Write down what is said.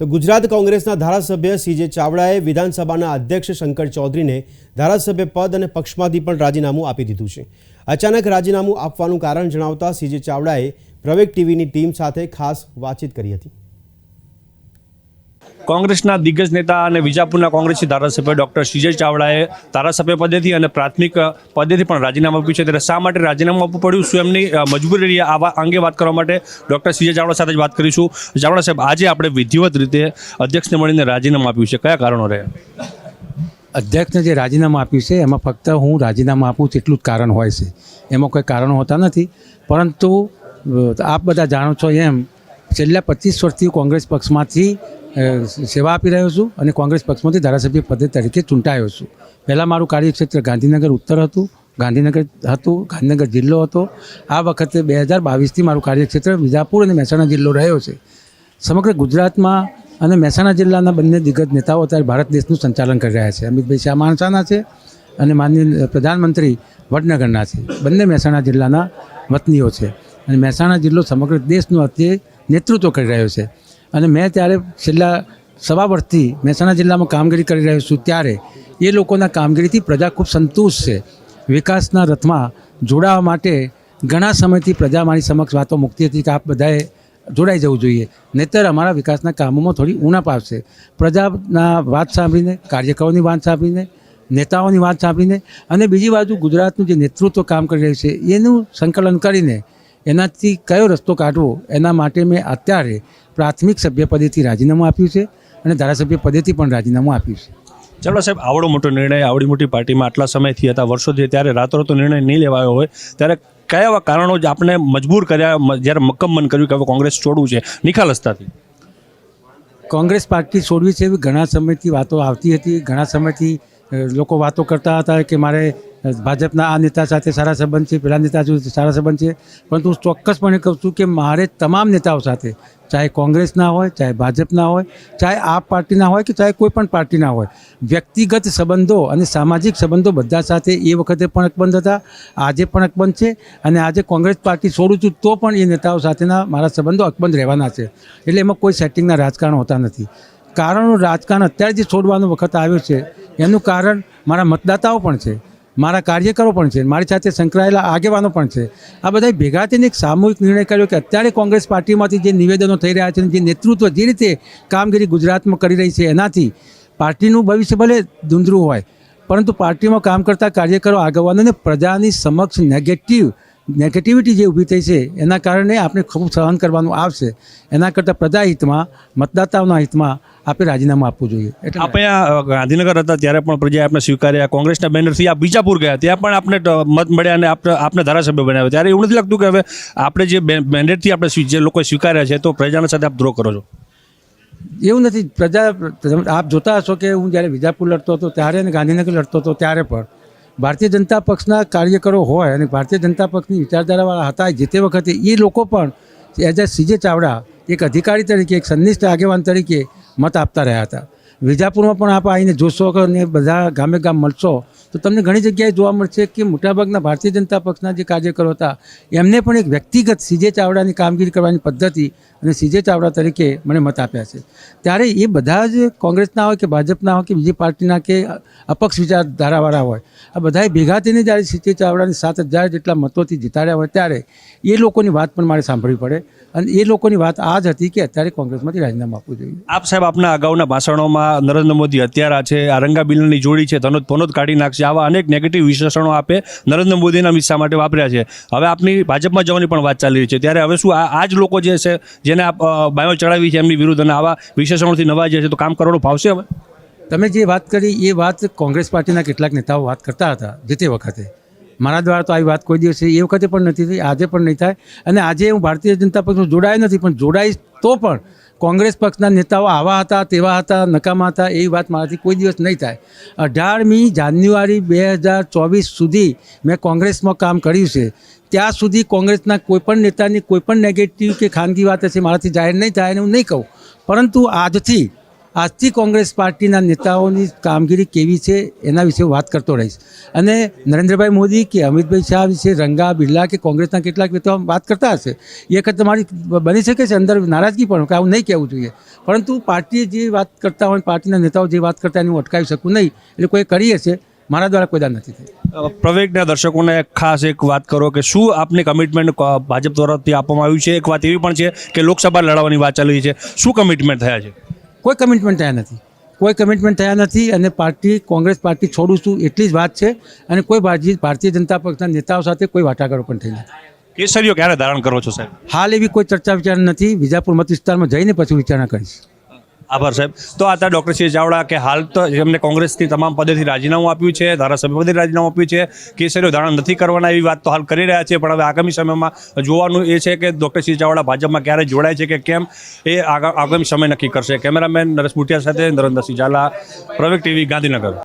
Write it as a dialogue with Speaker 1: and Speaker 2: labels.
Speaker 1: તો ગુજરાત કોંગ્રેસના ધારાસભ્ય સીજે ચાવડાએ વિધાનસભાના અધ્યક્ષ શંકર ચૌધરીને ધારાસભ્ય પદ અને પક્ષમાંથી પણ રાજીનામું આપી દીધું છે. અચાનક રાજીનામું આપવાનું કારણ જણાવતા સીજે ચાવડાએ પ્રવેગ ટીવીની ટીમ સાથે ખાસ વાતચીત કરી હતી.
Speaker 2: કોંગ્રેસના દિગ્ગજ નેતા અને વિજાપુરના કોંગ્રેસી ધારાસભ્ય ડૉક્ટર સુજય ચાવડાએ ધારાસભ્ય પદેથી અને પ્રાથમિક પદેથી પણ રાજીનામું આપ્યું છે. ત્યારે શા માટે રાજીનામું આપવું પડ્યું? શું એમની મજબૂરી રહી? આવા અંગે વાત કરવા માટે ડૉક્ટર સીજે ચાવડા સાથે જ વાત કરીશું. ચાવડા સાહેબ, આજે આપણે વિધિવત રીતે અધ્યક્ષને મળીને રાજીનામું આપ્યું છે. કયા કારણો રહ્યા?
Speaker 3: અધ્યક્ષને જે રાજીનામું આપ્યું છે, એમાં ફક્ત હું રાજીનામું આપું તેટલું જ કારણ હોય છે. એમાં કોઈ કારણો હોતા નથી. પરંતુ આપ બધા જાણો છો એમ, છેલ્લા પચીસ વર્ષથી કોંગ્રેસ પક્ષમાંથી સેવા આપી રહ્યો છું અને કોંગ્રેસ પક્ષમાંથી ધારાસભ્ય પદે તરીકે ચૂંટાયો છું. પહેલાં મારું કાર્યક્ષેત્ર ગાંધીનગર ઉત્તર હતું, ગાંધીનગર હતું, ગાંધીનગર જિલ્લો હતો. આ વખતે બે હજાર બાવીસથી મારું કાર્યક્ષેત્ર વિજાપુર અને મહેસાણા જિલ્લો રહ્યો છે. સમગ્ર ગુજરાતમાં અને મહેસાણા જિલ્લાના બંને દિગ્ગજ નેતાઓ અત્યારે ભારત દેશનું સંચાલન કરી રહ્યા છે. અમિતભાઈ શાહ માણસાના છે અને માનનીય પ્રધાનમંત્રી વડનગરના છે. બંને મહેસાણા જિલ્લાના વતનીઓ છે. અને મહેસાણા જિલ્લો સમગ્ર દેશનું અત્યારે નેતૃત્વ કરી રહ્યો છે. અને મેં ત્યારે છેલ્લા સવા વર્ષથી મહેસાણા જિલ્લામાં કામગીરી કરી રહ્યો છું ત્યારે એ લોકોના કામગીરીથી પ્રજા ખૂબ સંતુષ્ટ છે. વિકાસના રથમાં જોડાવા માટે ઘણા સમયથી પ્રજા મારી સમક્ષ વાતો મૂકતી હતી કે આપ બધાએ જોડાઈ જવું જોઈએ. નહીતર અમારા વિકાસના કામોમાં થોડી ઉણપ આવશે પ્રજાના વાત સાંભળીને, કાર્યકરોની વાત સાંભળીને, નેતાઓની વાત સાંભળીને અને બીજી બાજુ ગુજરાતનું જે નેતૃત્વ કામ કરી રહ્યું છે, એનું સંકલન કરીને એનાથી કયો રસ્તો કાઢવો એના માટે મેં અત્યારે પ્રાથમિક સભ્યપદેથી રાજીનામું આપ્યું છે અને ધારાસભ્ય પદેથી પણ રાજીનામું આપ્યું છે.
Speaker 2: ચાલો સાહેબ આવડો મોટો નિર્ણય આવડી મોટી પાર્ટીમાં આટલા સમયથી હતા વર્ષોથી ત્યારે રાતોરાત નિર્ણય નહીં લેવાયો હોય ત્યારે કયા એવા કારણો જ આપણે મજબૂર કર્યા જ્યારે મક્કમ મન કર્યું કે હવે કોંગ્રેસ છોડવું છે? નિખાલસતાથી
Speaker 3: કોંગ્રેસ પાર્ટી છોડવી છે એવી ઘણા સમયથી વાતો આવતી હતી ઘણા સમયથી લોકો વાતો કરતા હતા કે મારે ભાજપના આ નેતા સાથે સારા સંબંધ છે, પેલા નેતા સાથે સારા સંબંધ છે. પરંતુ હું ચોક્કસપણે કહું છું કે મારે તમામ નેતાઓ સાથે, ચાહે કોંગ્રેસના હોય, ચાહે ભાજપના હોય, ચાહે આપ પાર્ટીના હોય કે ચાહે કોઈ પણ પાર્ટીના હોય, વ્યક્તિગત સંબંધો અને સામાજિક સંબંધો બધા સાથે એ વખતે પણ અકબંધ હતા, આજે પણ અકબંધ છે અને આજે કોંગ્રેસ પાર્ટી છોડું છું તો પણ એ નેતાઓ સાથેના મારા સંબંધો અકબંધ રહેવાના છે. એટલે એમાં કોઈ સેટિંગના રાજકારણ હોતા નથી. કારણો રાજકારણ અત્યારે જે છોડવાનો વખત આવ્યો છે, એનું કારણ મારા મતદાતાઓ પણ છે, મારા કાર્યકરો પણ છે, મારી સાથે સંકળાયેલા આગેવાનો પણ છે. આ બધા ભેગા થઈને એક સામૂહિક નિર્ણય કર્યો કે અત્યારે કોંગ્રેસ પાર્ટીમાંથી જે નિવેદનો થઈ રહ્યા છે જે નેતૃત્વ જે રીતે કામગીરી ગુજરાતમાં કરી રહી છે, એનાથી પાર્ટીનું ભવિષ્ય ભલે ધૂંધરું હોય, પરંતુ પાર્ટીમાં કામ કરતા કાર્યકરો આગેવાનોને પ્રજાની સમક્ષ નેગેટિવ નેગેટિવિટી જે ઊભી થઈ છે એના કારણે આપણે ખૂબ સહન કરવાનું આવશે. એના કરતાં પ્રજા હિતમાં મતદાતાઓના હિતમાં આપણે રાજીનામું આપવું જોઈએ. એટલે
Speaker 2: આપણે આ ગાંધીનગર હતા ત્યારે પણ પ્રજાએ આપણે સ્વીકાર્યા કોંગ્રેસના બેનરથી આ બીજાપુર ગયા ત્યાં પણ આપણે મત મળ્યા અને આપણે આપણે ધારાસભ્ય બનાવ્યા. ત્યારે એવું નથી લાગતું કે હવે આપણે જે મેન્ડેટથી આપણે જે લોકોએ સ્વીકાર્યા છે તો પ્રજાના સાથે આપ દ્રોહ કરો છો?
Speaker 3: એવું નથી. પ્રજા આપ જોતા હશો કે હું જ્યારે વિજાપુર લડતો હતો ત્યારે અને ગાંધીનગર લડતો હતો ત્યારે પણ ભારતીય જનતા પક્ષના કાર્યકરો હોય અને ભારતીય જનતા પક્ષની વિચારધારાવાળા હતા જે તે વખતે એ લોકો પણ એઝ અ સીજે ચાવડા એક અધિકારી તરીકે, એક સંનિષ્ઠ આગેવાન તરીકે મત આપતા રહ્યા હતા. વિજાપુરમાં પણ આપ આવીને જોશો અને બધા ગામે ગામ મળશો, તો તમને ઘણી જગ્યાએ જોવા મળશે કે મોટાભાગના ભારતીય જનતા પક્ષના જે કાર્યકરો હતા, એમને પણ એક વ્યક્તિગત સીજે ચાવડાની કામગીરી કરવાની પદ્ધતિ અને સીજે ચાવડા તરીકે મને મત આપ્યા છે. ત્યારે એ બધા જ કોંગ્રેસના હોય કે ભાજપના હોય કે બીજી પાર્ટીના કે અપક્ષ વિચારધારાવાળા હોય, આ બધાએ ભેગા થઈને જ્યારે સીજે ચાવડાની સાત હજાર જેટલા મતોથી જીતાડ્યા હોય ત્યારે એ લોકોની વાત પણ મારે સાંભળવી પડે. અને એ લોકોની વાત આ જ હતી કે અત્યારે કોંગ્રેસમાંથી રાજીનામું આપવું જોઈએ.
Speaker 2: આપ સાહેબ આપના અગાઉના ભાષણોમાં નરેન્દ્ર મોદી હત્યારા છે આરંગા બિલની જોડી છે ધનોત પનોત કાઢી નાખશે આવા અનેક નેગેટિવ વિશેષણો આપે નરેન્દ્ર મોદીના અમિત માટે વાપર્યા છે. હવે આપની ભાજપમાં જવાની પણ વાત ચાલી રહી છે. ત્યારે હવે શું આ આ જ લોકો જે છે જેને આપ બાયો ચડાવી છે એમની વિરુદ્ધ અને આવા વિશેષણોથી નવાજ્યા છે તો કામ કરવાનું ફાવશે હવે?
Speaker 3: તમે જે વાત કરી એ વાત કોંગ્રેસ પાર્ટીના કેટલાક નેતાઓ વાત કરતા હતા જે તે વખતે. મારા દ્વારા તો આવી વાત કોઈ દિવસે એ વખતે પણ નથી થઈ, આજે પણ નહીં થાય. અને આજે હું ભારતીય જનતા પક્ષમાં જોડાયો નથી, પણ જોડાઈશ તો પણ કોંગ્રેસ પક્ષના નેતાઓ આવા હતા, તેવા હતા, નકામા હતા, એવી વાત મારાથી કોઈ દિવસ નહીં થાય. અઢારમી જાન્યુઆરી બે હજાર ચોવીસ સુધી મેં કોંગ્રેસમાં કામ કર્યું છે. ત્યાં સુધી કોંગ્રેસના કોઈપણ નેતાની કોઈપણ નેગેટિવ કે ખાનગી વાત હશે, મારાથી જાહેર નહીં થાય અને હું નહીં કહું. પરંતુ આજથી આજથી કોંગ્રેસ પાર્ટીના નેતાઓની કામગીરી કેવી છે એના વિશે વાત કરતો રહીશ. અને નરેન્દ્રભાઈ મોદી કે અમિતભાઈ શાહ વિશે રંગા બિરલા કે કોંગ્રેસના કેટલાક નેતાઓ વાત કરતા હશે, એ વખત તમારી બની શકે છે અંદર નારાજગી પણ, કે આવું નહીં કહેવું જોઈએ. પરંતુ પાર્ટીએ જે વાત કરતા હોય, પાર્ટીના નેતાઓ જે વાત કરતા એને હું અટકાવી શકું નહીં, એટલે કોઈ કરી હશે મારા દ્વારા કોઈ નથી
Speaker 2: પ્રવેગના દર્શકોને ખાસ એક વાત કરો કે શું આપની કમિટમેન્ટ ભાજપ તરફથી આપવામાં આવ્યું છે? એક વાત એવી પણ છે કે લોકસભા લડવાની વાત ચાલી છે. શું કમિટમેન્ટ થયા છે?
Speaker 3: કોઈ કમિટમેન્ટ થયા નથી. કોઈ કમિટમેન્ટ થયા નથી અને પાર્ટી કોંગ્રેસ પાર્ટી છોડું છું એટલી જ વાત છે અને કોઈ ભારતીય ભારતીય જનતા પક્ષના નેતાઓ સાથે કોઈ વાટાઘાટો પણ થઈ નથી.
Speaker 2: કેસરીઓ ક્યારે ધારણ કરો છો સાહેબ?
Speaker 3: હાલ એવી કોઈ ચર્ચા વિચારણા નથી. વિજાપુર મત વિસ્તારમાં જઈને પછી વિચારણા કરીશ.
Speaker 2: આભાર સાહેબ. તો આ હતા ડૉક્ટર શ્રી ચાવડા કે હાલ તો એમને કોંગ્રેસની તમામ પદેથી રાજીનામું આપ્યું છે, ધારાસભ્ય પદે રાજીનામું આપ્યું છે, કેસરીઓ ધારણ નથી કરવાના એવી વાત તો હાલ કરી રહ્યા છે, પણ હવે આગામી સમયમાં જોવાનું એ છે કે ડૉક્ટર શ્રી ચાવડા ભાજપમાં ક્યારે જોડાય છે કે કેમ એ આગા- આગામી સમય નક્કી કરશે. કેમેરામેન નરેશ મુઠિયા સાથે નરેન્દ્રસિંહ ઝાલા, પ્રવેગ ટીવી ગાંધીનગર.